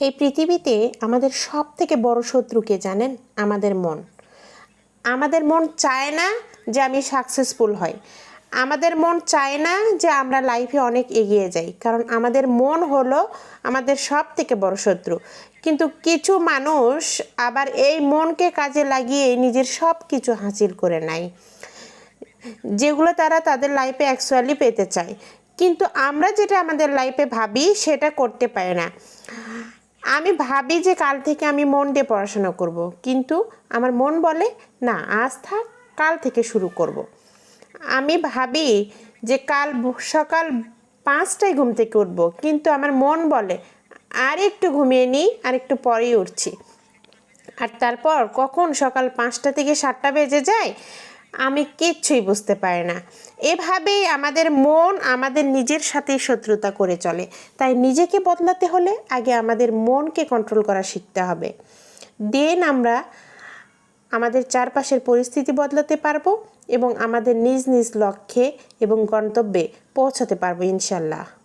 এই পৃথিবীতে আমাদের সব থেকে বড় শত্রুকে জানেন? আমাদের মন। আমাদের মন চায় না যে আমি সাকসেসফুল হই। আমাদের মন চায় না যে আমরা লাইফে অনেক এগিয়ে যাই। কারণ আমাদের মন হলো আমাদের সব থেকে বড় শত্রু। কিন্তু কিছু মানুষ আবার এই মনকে কাজে লাগিয়ে নিজের সব কিছু হাসিল করে নেয়। যেগুলো তারা তাদের লাইফে অ্যাকচুয়ালি পেতে চায়। কিন্তু আমরা যেটা আমাদের লাইফে ভাবি, সেটা করতে পারি না। আমি ভাবি যে কাল থেকে আমি মন দিয়ে পড়াশোনা করব। কিন্তু আমার মন বলে, না, আজ থাক, কাল থেকে শুরু করব। আমি ভাবি যে কাল সকাল পাঁচটায় ঘুম থেকে উঠবো, কিন্তু আমার মন বলে, আর একটু ঘুমিয়ে নিই আর একটু পরেই উঠছি আর তারপর কখন সকাল পাঁচটা থেকে সাতটা বেজে যায় আমি কিচ্ছুই বুঝতে পারি না। এভাবেই আমাদের মন আমাদের নিজের সাথেই শত্রুতা করে চলে। তাই নিজেকে বদলাতে হলে আগে আমাদের মনকে কন্ট্রোল করা শিখতে হবে। দেন আমরা আমাদের চারপাশের পরিস্থিতি বদলাতে পারব এবং আমাদের নিজ নিজ লক্ষ্যে এবং গন্তব্যে পৌঁছাতে পারব ইনশাল্লাহ